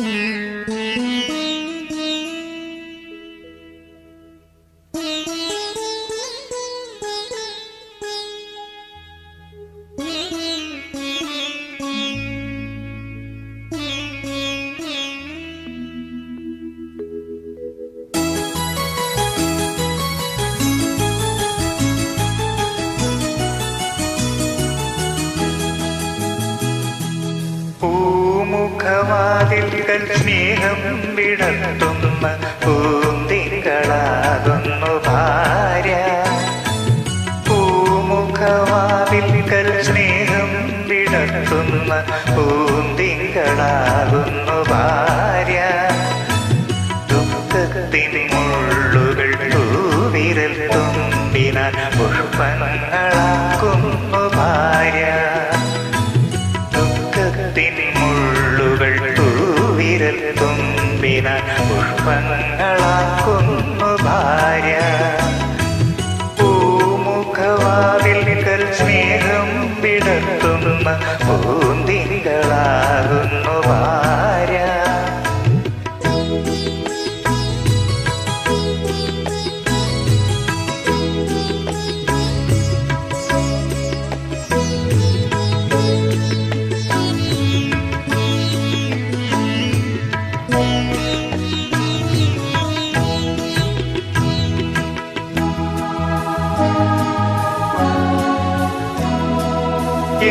Yeah. പൂമുഖവാതിൽക്കൽ സ്നേഹം വിടർത്തുന്ന പൂന്തിങ്കളാകുന്നു തുമ്പിനാൽ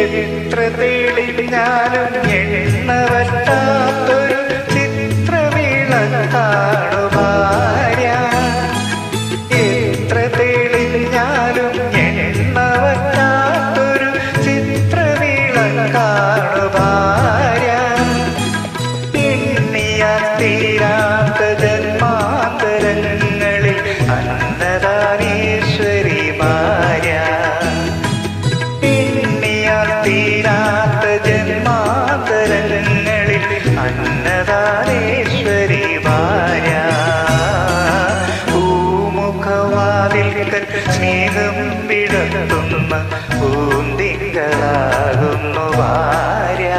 എത്ര തെളിഞ്ഞാലും എണ്ണ വറ്റാത്തൊരു ചിത്രവിളക്കാണു ഭാര്യ എത്ര തെളിഞ്ഞാലും എണ്ണ വറ്റാത്തൊരു ചിത്രവിളക്കാണു ഭാര്യ എണ്ണിയാൽ തീരാത്ത ജന്മാന്തരങ്ങളിൽ അന്നദാനേശ്വരി അന്നദാനേശ്വരി വാര. പൂമുഖവാതിൽക്കൽ സ്നേഹം വിടത്തുന്ന പൂന്തിങ്കളാകുന്നു ഭാര്യ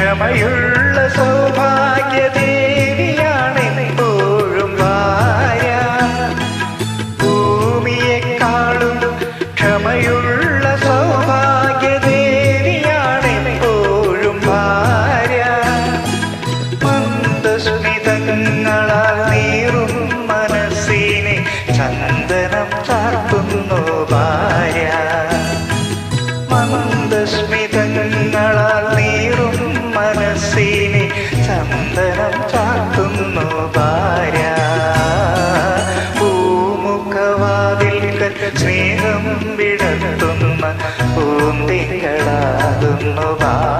ക്ഷമയുള്ള സൗഭാഗ്യ ദേവിയാണ് എപ്പോഴും വായ ഭൂമിയെക്കാളും ക്ഷമയുള്ള സൗഭാഗ്യദേവിയാണ് എപ്പോഴും ഭാര്യ. മന്ദസ്മിതങ്ങളാൽ നീറും മനസ്സിനെ ചന്ദനം ചാർത്തുന്നു ഭാര്യ. ধন্যবাদ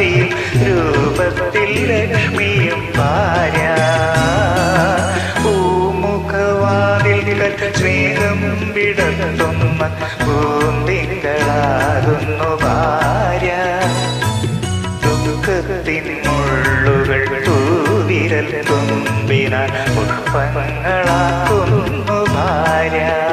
ദാസിയും രൂപത്തിൽ ലക്ഷ്മിയും ഭാര്യ പൂമുഖവാതിൽക്കൽ സ്നേഹം വിടർത്തുന്ന പൂന്തിങ്കളാകുന്നു ഭാര്യ ദുഃഖത്തിൻ മുള്ളുകൾ തൂവിരൽ തുമ്പിനാൽ പുഷ്പങ്ങളാകുന്നു ഭാര്യ.